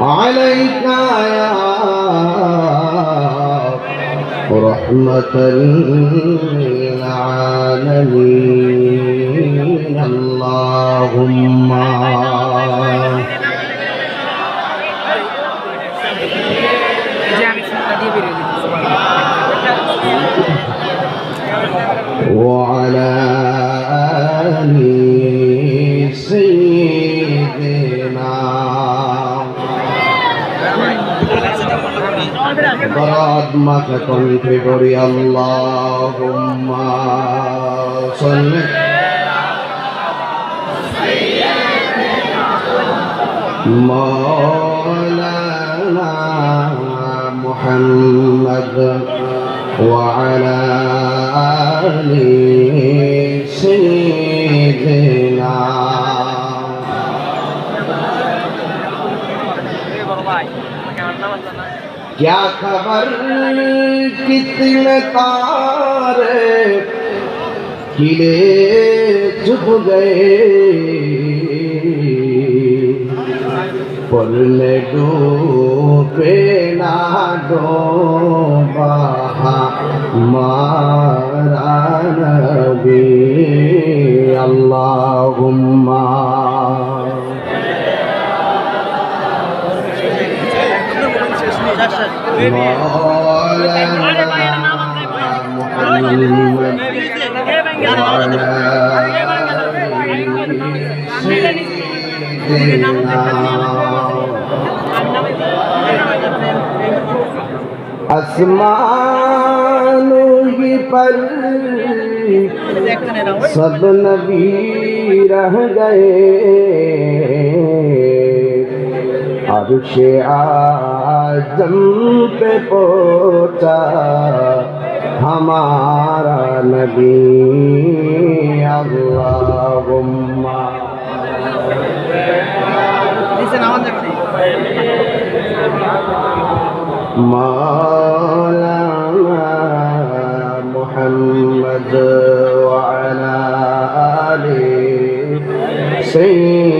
عليك يا رحمة للعالمين. অপরাধ মাকে কণ্ঠে করি আল্লাহ مولانا محمد وعلى آل سيدنا Bye. क्या खबर? कितने तारे किले चुप गए। पलने डूबे ना दो बाहा मा आसमानों की पर सब नबी रह गए अर्श आजम पे पहुंचा हमारा नबी अल्लाहुम्मा मौलाना मोहम्मद वाला आले सैयद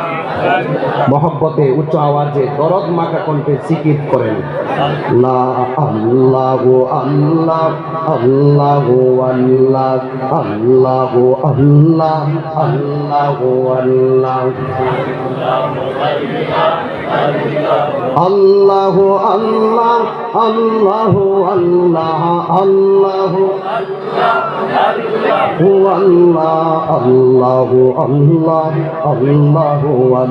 মহব্বতে উচ্চ আওয়াজে দরদ মাখা কণ্ঠে সিকিত করেন। আল্লাহ আল্লাহ আল্লাহ আল্লাহ আল্লাহ আল্লাহ। আল্লাহ আল্লাহ আল্লাহ আল্লাহ আল্লাহ আল্লাহ আল্লাহ আল্লাহ আল্লাহ আল্লাহ।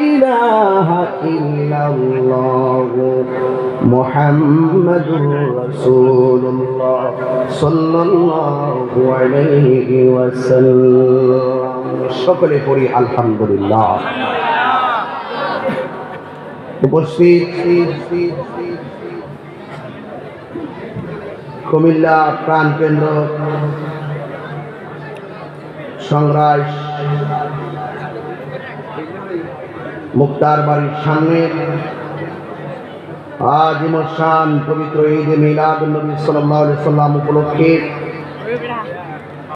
إله إلا الله محمد رسول الله صلى الله عليه وسلم সকলে পড়ি আলহামদুলিল্লাহ উপস্থিত কুমিল্লা প্রাণ কেন্দ্র সংগ্রাস মুক্তার বাড়ির সামনে। আজ শান পবিত্র ঈদে মিলাদ নবী আলাইহি সাল্লাম উপলক্ষে